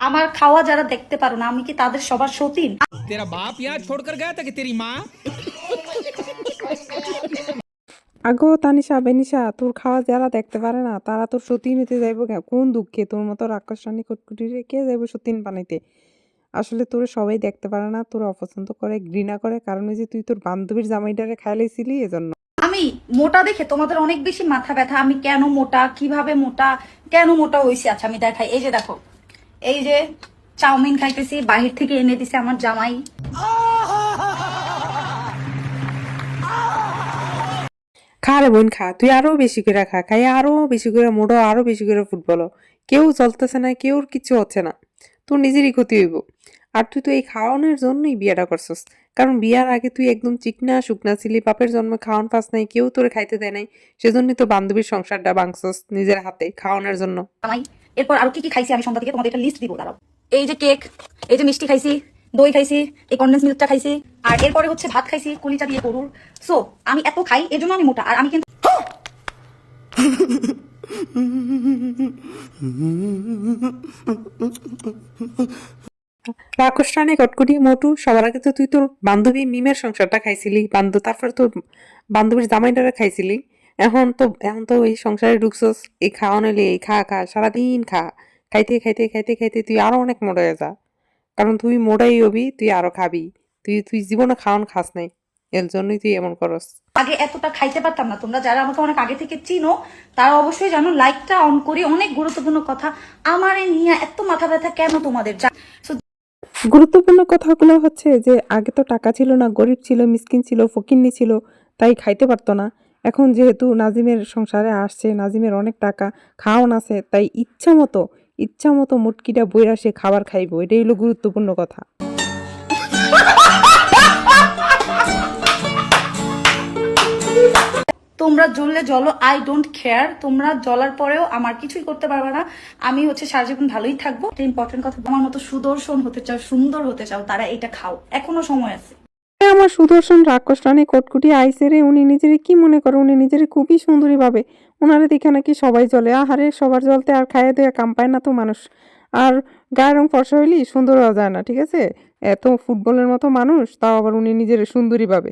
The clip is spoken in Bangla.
আমার খাওয়া যারা দেখতে পারো না আমি কি তাদের সবার সতীন? তেরা বাপ ইয়া ছোড় কর গয়া তাকে তেরি মা আগো তানিশা বেনিশা তোর খাওয়া যারা দেখতে পারে না তারা তোর সতীন হতে যাইব কোন দুঃখে? তোর মতো রাক্ষসানি কুটকুটি রেখে যাইব সতীন বানাইতে। আসলে তোর সবাই দেখতে পারে না তোর অপছন্দ করে ঘৃণা করে কারণ ওই যে তুই তোর বান্ধবীর জামাইটারে খাইলাইছিলি এজন্য। আমি মোটা দেখে তোমাদের অনেক বেশি মাথা ব্যথা। আমি কেন মোটা? কীভাবে মোটা? কেন মোটা হয়েছি আচ্ছা আমি দেখাই। এই যে দেখো এই যে চাউমিন খাইতেছি বাহির থেকে এনে দিছে আমার জামাই। খা রে বোন খা। তুই আরও বেশি করে খা। খাই আরও বেশি করে মোটো আরও বেশি করে ফুটবল কেউ চলতেছে না কেউ কিছু হচ্ছে না। তোর নিজেরই ক্ষতি হইব। আর তুই তো এই খাওয়ানোর জন্যই বিয়েটা করছস। কারণ বিয়ার আগে তুই একদম চিকনা শুকনা ছিলি বাপের জন্মে খাওয়ান পাস নাই কেউ তোরে খাইতে দেয় নাই। সেজন্যই তো বান্ধবীর সংসারটা ভাঙছস নিজের হাতে খাওয়ানোর জন্য। এরপর আর কি কি খাইছি আমি সন্ধ্যা থেকে তোমাদের একটা লিস্ট দিব, দাঁড়াও। এই যে কেক এই যে মিষ্টি খাইছি, দই খাইছি, এই কন্ডেন্স মিল্কটা খাইছি, আর এরপরে হচ্ছে ভাত খাইছি কলিটা দিয়ে গরুর। সো আমি এত খাই, এর আমি মোটা, আর আমি কিন্তু মোটু, সবার আগে তো তুই তোর বান্ধবী মিমের সংসারটা খাইছিলি, বান্ধব, তারপর তোর বান্ধবীর জামাইটারে খাইছিলি। এখন তো এখন তো ওই সংসারে ঢুকছস এই খাওয়া নিলে এই খা খা সারাদিন খা। খাইতে খাইতে খাইতে খাইতে তুই আরও অনেক মোটা হয়ে যা। কারণ তুই মোটাই হবি তুই আরও খাবি। তুই তুই জীবনে খাওয়ান খাস নাই এর জন্যই তুই এমন করস। আগে এতটা খাইতে পারতাম না তোমরা যারা আমাকে অনেক আগে থেকে চিনো তারা অবশ্যই জানো লাইকটা অন করি অনেক গুরুত্বপূর্ণ কথা। আমার এই নিয়ে এত মাথা ব্যথা কেন তোমাদের গুরুত্বপূর্ণ কথাগুলো হচ্ছে যে আগে তো টাকা ছিল না গরিব ছিল মিসকিন ছিল ফকিন্নি ছিল তাই খাইতে পারতো না। এখন যেহেতু নাজিমের সংসারে আসছে, নাজিমের অনেক টাকা খাওয়ান আছে, তাই ইচ্ছা মতো ইচ্ছা মতো মুটকিটা বইরা সে খাবার খাইবো, এটাই হলো গুরুত্বপূর্ণ কথা। তোমরা জ্বললে জ্বলো আই ডোন্ট কেয়ার তোমরা জ্বলার পরেও আমার কিছুই করতে পারবে না। আমি হচ্ছে সারা জীবন ভালোই থাকব। ইম্পর্টেন্ট কথা, আমার মতো সুদর্শন হতে চাও, সুন্দর হতে চাও, তারা এটা খাও। এখনও সময় আছে। আমার সুদর্শন রাক্ষস রানী কটকুটি আইসে রে, উনি নিজেরে কি মনে করে? উনি নিজেরে খুবই সুন্দরী ভাবে। ওনারে দেখে নাকি সবাই জলে আহারে, সবার জলতে আর খাইয়ে দেয়া কাম পায় না তো মানুষ। আর গায়ের রং ফর্সা হইলি সুন্দর হওয়া যায় না, ঠিক আছে? এত ফুটবলের মতো মানুষ, তাও আবার উনি নিজের সুন্দরী ভাবে।